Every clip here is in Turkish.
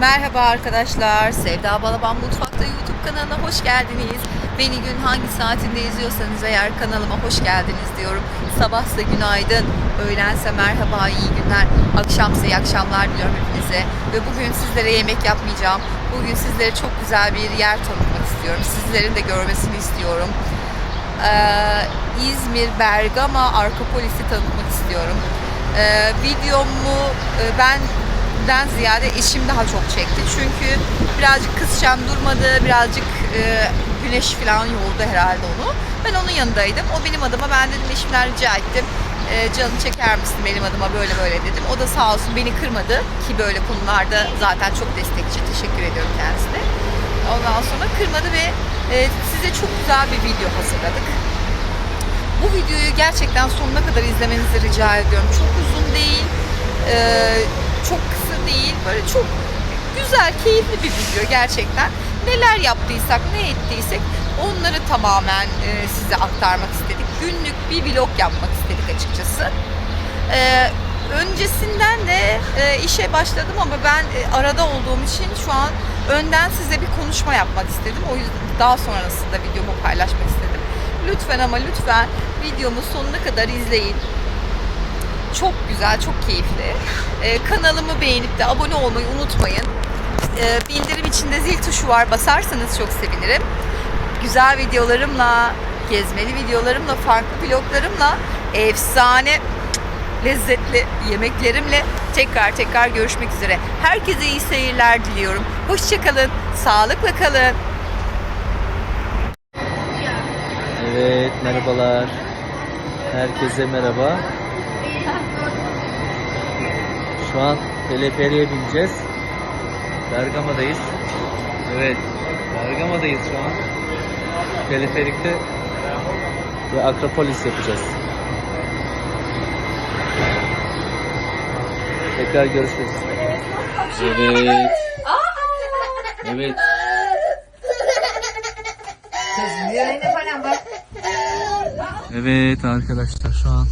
Merhaba arkadaşlar. Sevda Balaban Mutfak'ta YouTube kanalına hoş geldiniz. Beni gün hangi saatinde izliyorsanız eğer kanalıma hoş geldiniz diyorum. Sabahsa günaydın, öğlense merhaba, iyi günler, akşamsa iyi akşamlar diliyorum hepinize. Ve bugün sizlere yemek yapmayacağım. Bugün sizlere çok güzel bir yer tanıtmak istiyorum. Sizlerin de görmesini istiyorum. Ee, İzmir, Bergama, Arkopolis'i tanıtmak istiyorum. Ee, videomu e, benden ziyade eşim daha çok çekti. Çünkü birazcık kızşam durmadı, birazcık e, güneş falan yordu herhalde onu. Ben onun yanındaydım. O benim adıma ben dedim eşimden rica ettim. E, canım çeker misin benim adıma böyle böyle dedim. O da sağ olsun beni kırmadı ki böyle konularda zaten çok destekçi. Teşekkür ediyorum kendisine. Ondan sonra kırmadı ve e, size çok güzel bir video hazırladık. Bu videoyu gerçekten sonuna kadar izlemenizi rica ediyorum. Çok uzun değil, böyle çok güzel, keyifli bir video gerçekten. Neler yaptıysak, ne ettiysek onları tamamen e, size aktarmak istedik. Günlük bir vlog yapmak istedik açıkçası. E, öncesinden de e, işe başladım ama ben e, arada olduğum için şu an önden size bir konuşma yapmak istedim. O yüzden daha sonrasında videomu paylaşmak istedim. Lütfen ama lütfen videomu sonuna kadar izleyin. Çok güzel, çok keyifli. Ee, kanalımı beğenip de abone olmayı unutmayın. Ee, bildirim içinde zil tuşu var. Basarsanız çok sevinirim. Güzel videolarımla, gezmeli videolarımla, farklı vloglarımla, efsane lezzetli yemeklerimle tekrar tekrar görüşmek üzere. Herkese iyi seyirler diliyorum. Hoşçakalın, sağlıkla kalın. Evet, merhabalar. Herkese merhaba. Şu an teleferiye bineceğiz. Bergama'dayız. Evet, Bergama'dayız şu an. Teleferikte ve Akropolis yapacağız. Tekrar görüşürüz. Evet. Evet. Evet arkadaşlar şu an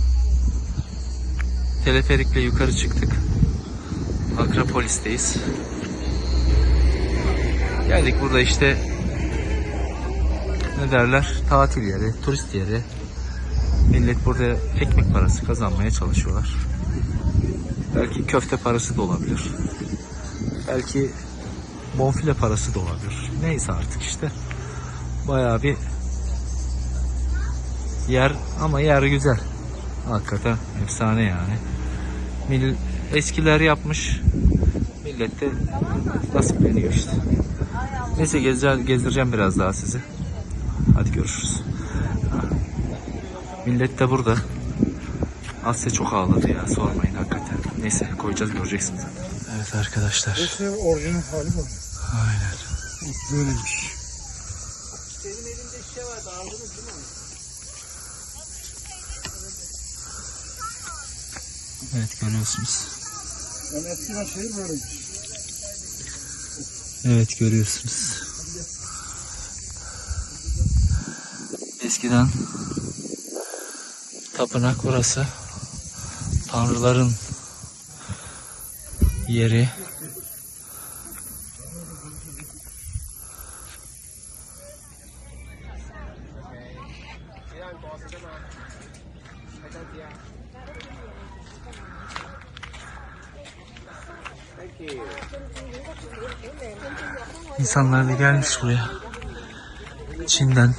teleferikle yukarı çıktık. Akropolis'teyiz. Geldik burada işte ne derler tatil yeri, turist yeri. Millet burada ekmek parası kazanmaya çalışıyorlar. Belki köfte parası da olabilir. Belki bonfile parası da olabilir. Neyse artık işte. Bayağı bir yer ama yer güzel. Hakikaten efsane yani. Mil, eskiler yapmış. Millet de nasipleniyor işte. Neyse gezeceğim, gezdireceğim biraz daha sizi. Hadi görüşürüz. Millet de burada. Asya çok ağladı ya sormayın hakikaten. Neyse koyacağız göreceksiniz. Evet arkadaşlar. İşte orijinal hali bu. Aynen. Böyleymiş. Evet görüyorsunuz. Evet görüyorsunuz. Eskiden tapınak burası. Tanrıların yeri. İnsanlar da gelmiş buraya. Çin'den.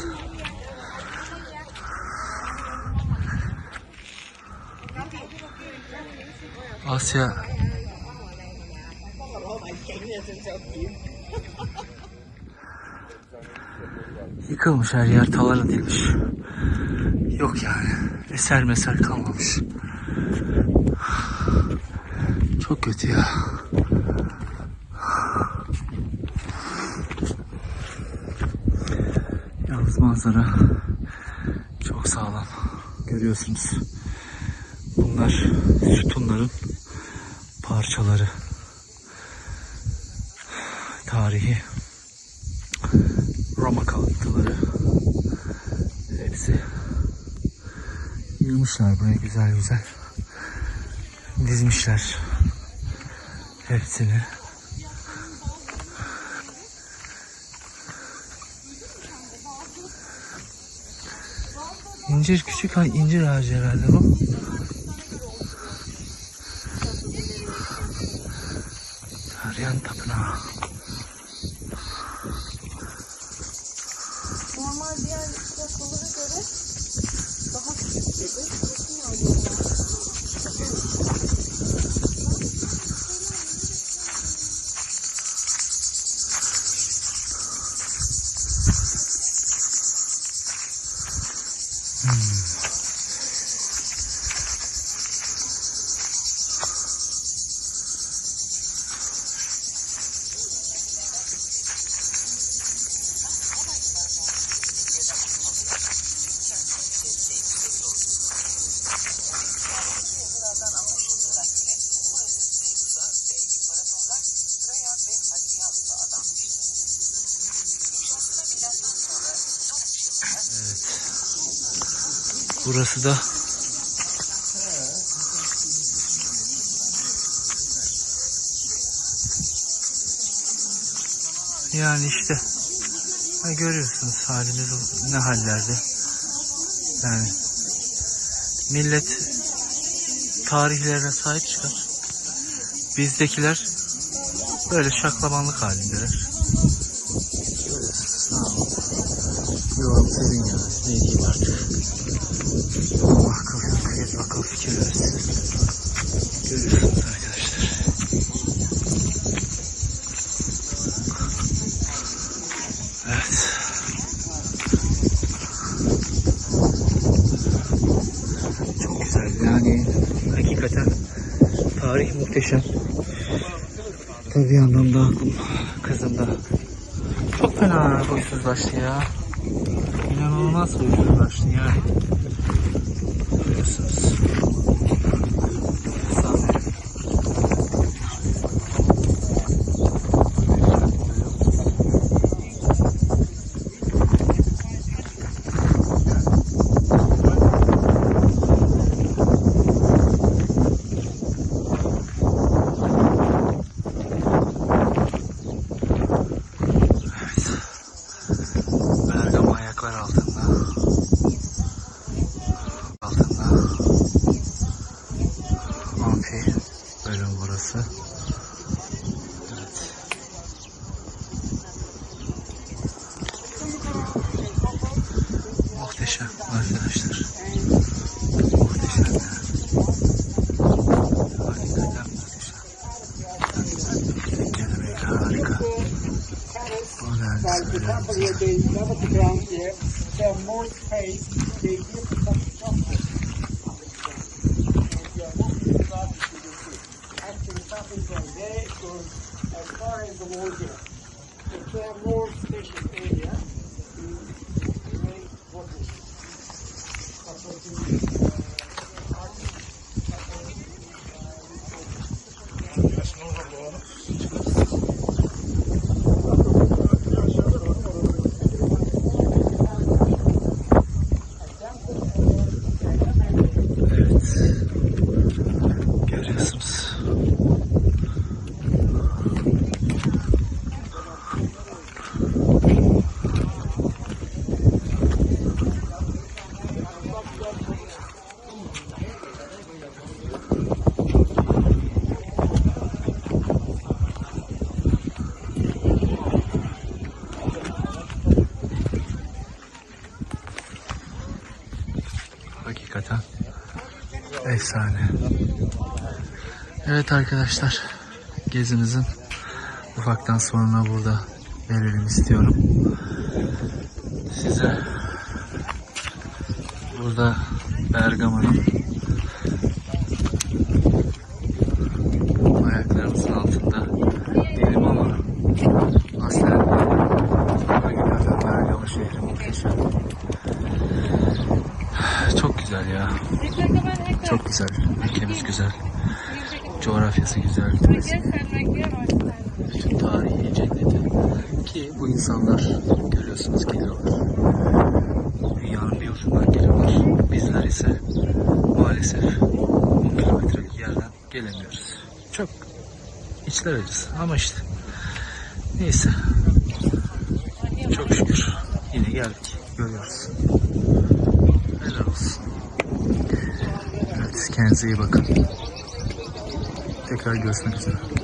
Asya Yıkılmış her yer talan edilmiş. Yok yani. Eser meser kalmamış. Çok kötü ya. Manzara çok sağlam. Görüyorsunuz. Bunlar sütunların parçaları. Tarihi Roma kalıntıları. Hepsi yığmışlar buraya güzel güzel. Dizmişler hepsini. İncir küçük ha- incir ağacı herhalde bu. Aryan Tapınağı. Burası da Yani işte görüyorsunuz halimiz ne hallerde. Yani millet tarihlerine sahip çıkar. Bizdekiler böyle şaklabanlık halindeler. Yorum senin ya. Ne diyeyim artık. Allah akıl fikir, akıl fikir. Görüyorsunuz arkadaşlar. Evet. Çok güzel yani hakikaten tarih muhteşem. Tabii bir yandan da aklım kızımda. Çok fena huysuzlaştı ya. İnanılmaz huysuzlaştı yani. Görüyorsunuz. Bergama ayaklar. Altında. como hoje. Efsane. Evet arkadaşlar gezimizin ufaktan sonuna burada verelim istiyorum. Size burada Bergama'nın ayaklarımızın altında değilim ama aslen hakikaten Bergama şehri muhteşem. Çok güzel ya. Çok güzel. Ülkemiz güzel. Coğrafyası güzel. Bütün tarihi cenneti. Ki bu insanlar görüyorsunuz geliyorlar. Dünyanın bir ucundan geliyorlar. Bizler ise maalesef 10 kilometrelik yerden gelemiyoruz. Çok içler acısı ama işte neyse. Çok şükür yine geldik. Görüyoruz. Helal olsun. Evet kendinize iyi bakın. Tekrar görüşmek üzere.